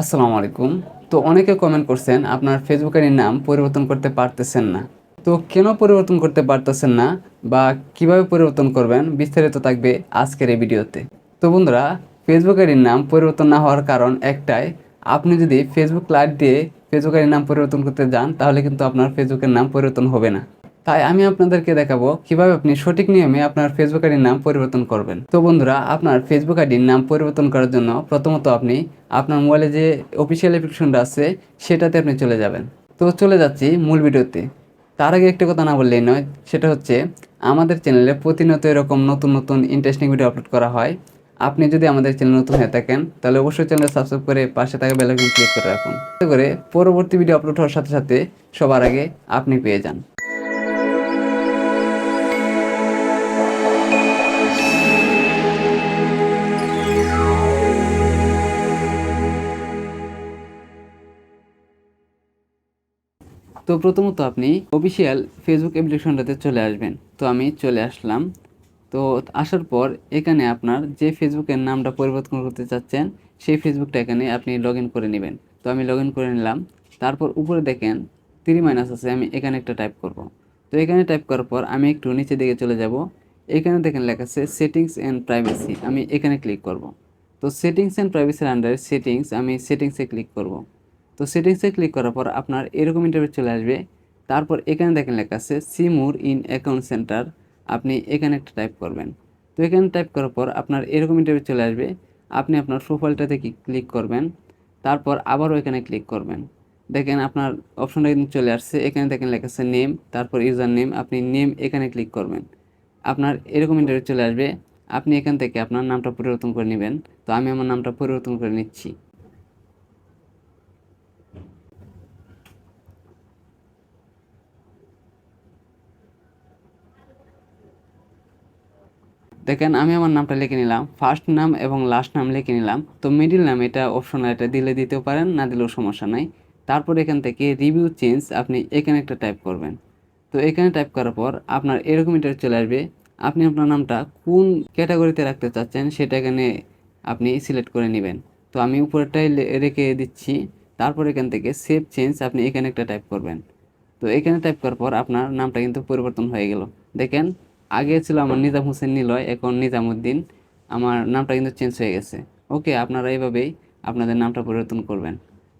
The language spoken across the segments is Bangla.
আসসালামু আলাইকুম। তো অনেকে কমেন্ট করছেন, আপনার ফেসবুক নাম পরিবর্তন করতে পারতেছেন না। তো কেন পরিবর্তন করতে পারতেছেন না বা কীভাবে পরিবর্তন করবেন বিস্তারিত থাকবে আজকের এই ভিডিওতে। তো বন্ধুরা ফেসবুক নাম পরিবর্তন না হওয়ার কারণ একটাই, আপনি যদি ফেসবুক লাইভ দিয়ে ফেসবুক নাম পরিবর্তন করতে যান, তাহলে কিন্তু আপনার ফেসবুকের নাম পরিবর্তন হবে না। তাই আমি আপনাদেরকে দেখাবো কীভাবে আপনি সঠিক নিয়মে আপনার ফেসবুক আইডির নাম পরিবর্তন করবেন। তো বন্ধুরা, আপনার ফেসবুক আইডির নাম পরিবর্তন করার জন্য প্রথমত আপনি আপনার মোবাইলে যে অফিসিয়াল অ্যাপ্লিকেশনটা আছে, সেটাতে আপনি চলে যাবেন। তো চলে যাচ্ছি মূল ভিডিওতে। তার আগে একটা কথা না বললেই নয়, সেটা হচ্ছে আমাদের চ্যানেলে প্রতিনিয়ত এরকম নতুন নতুন ইন্টারেস্টিং ভিডিও আপলোড করা হয়। আপনি যদি আমাদের চ্যানেল নতুন হয়ে থাকেন, তাহলে অবশ্যই চ্যানেল সাবস্ক্রাইব করে পাশে থাকা বেল আইকন ক্লিক করে রাখুন। করে পরবর্তী ভিডিও আপলোড হওয়ার সাথে সাথে সবার আগে আপনি পেয়ে যান। তো প্রথমত আপনি অফিসিয়াল ফেসবুক অ্যাপ্লিকেশনটাতে চলে আসবেন। তো আমি চলে আসলাম। তো আসার পর এখানে আপনার যে ফেসবুকের নামটা পরিবর্তন করতে চাচ্ছেন, সেই ফেসবুকটা এখানে আপনি লগ করে নেবেন। তো আমি লগ করে নিলাম। তারপর উপরে দেখেন থ্রি মাইনাস আছে, আমি এখানে একটা টাইপ করব। তো এখানে টাইপ করার পর আমি একটু নিচে দিকে চলে যাব। এখানে দেখেন লেখা আছে সেটিংস অ্যান্ড প্রাইভেসি আমি এখানে ক্লিক করব। তো সেটিংস অ্যান্ড প্রাইভেসির আন্ডারে সেটিংস আমি সেটিংসে ক্লিক করব। তো সেটিংসে ক্লিক করার পর আপনার এরকম ইন্টারভিউ চলে আসবে। তারপর এখানে দেখেন লেখা আছে সিমুর ইন অ্যাকাউন্ট সেন্টার আপনি এখানে একটা টাইপ করবেন। তো এখানে টাইপ করার পর আপনার এরকম ইন্টারভিউ চলে আসবে। আপনি আপনার প্রোফাইলটাতে ক্লিক করবেন। তারপর আবারও এখানে ক্লিক করবেন। দেখেন আপনার অপশনটা কিন্তু চলে আসছে। এখানে দেখেন লেখা আছে নেম তারপর ইউজার নেম আপনি নেম এখানে ক্লিক করবেন। আপনার এরকম ইন্টারভিউ চলে আসবে। আপনি এখান থেকে আপনার নামটা পরিবর্তন করে নেবেন। তো আমি আমার নামটা পরিবর্তন করে নিচ্ছি। দেখেন, আমি আমার নামটা লিখে নিলাম। ফার্স্ট নাম এবং লাস্ট নাম লিখে নিলাম। তো মিডিল নাম এটা অপশন এটা দিলে দিতেও পারেন, না দিলেও সমস্যা নাই। তারপর এখান থেকে রিভিউ চেঞ্জ আপনি এখানে একটা টাইপ করবেন। তো এখানে টাইপ করার পর আপনার এরকম এটা চলে আসবে। আপনি আপনার নামটা কোন ক্যাটাগরিতে রাখতে চাচ্ছেন সেটা এখানে আপনি সিলেক্ট করে নেবেন। তো আমি উপরেরটাই রেখে দিচ্ছি। তারপর এখান থেকে সেভ চেঞ্জ আপনি এখানে একটা টাইপ করবেন। তো এখানে টাইপ করার পর আপনার নামটা কিন্তু পরিবর্তন হয়ে গেল। দেখেন আগে ছিল আমার নিজাম হোসেন নিলয়, এখন নিজামুদ্দিন আমার নামটা কিন্তু চেঞ্জ হয়ে গেছে। ওকে আপনারা এইভাবেই আপনাদের নামটা পরিবর্তন করবেন।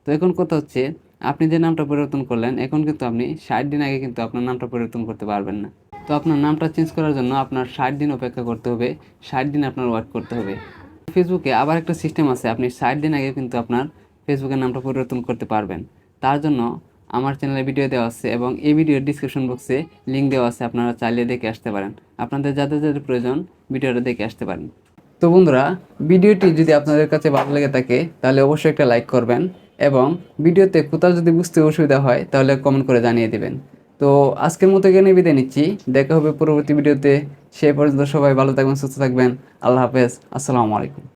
তো এখন কথা হচ্ছে, আপনি যে নামটা পরিবর্তন করলেন, এখন কিন্তু আপনি ষাট দিন আগে কিন্তু আপনার নামটা পরিবর্তন করতে পারবেন না। তো আপনার নামটা চেঞ্জ করার জন্য আপনার ষাট দিন অপেক্ষা করতে হবে, ষাট দিন আপনার ওয়েট করতে হবে। ফেসবুকে আবার একটা সিস্টেম আছে, আপনি ষাট দিন আগে কিন্তু আপনার ফেসবুকের নামটা পরিবর্তন করতে পারবেন। তার জন্য আমার চ্যানেলে ভিডিও দেওয়া আছে এবং এই ভিডিওর ডিসক্রিপশন বক্সে লিঙ্ক দেওয়া আছে, আপনারা চাইলে দেখে আসতে পারেন। আপনাদের যাদের যাদের প্রয়োজন ভিডিওটা দেখে আসতে পারেন। তো বন্ধুরা ভিডিওটি যদি আপনাদের কাছে ভালো লেগে থাকে, তাহলে অবশ্যই একটা লাইক করবেন এবং ভিডিওতে কোথাও যদি বুঝতে অসুবিধা হয়, তাহলে কমেন্ট করে জানিয়ে দেবেন। তো আজকের মতো এখানে বিদায় নিচ্ছি। দেখা হবে পরবর্তী ভিডিওতে সে পর্যন্ত সবাই ভালো থাকবেন, সুস্থ থাকবেন। আল্লাহ হাফেজ। আসসালামু আলাইকুম।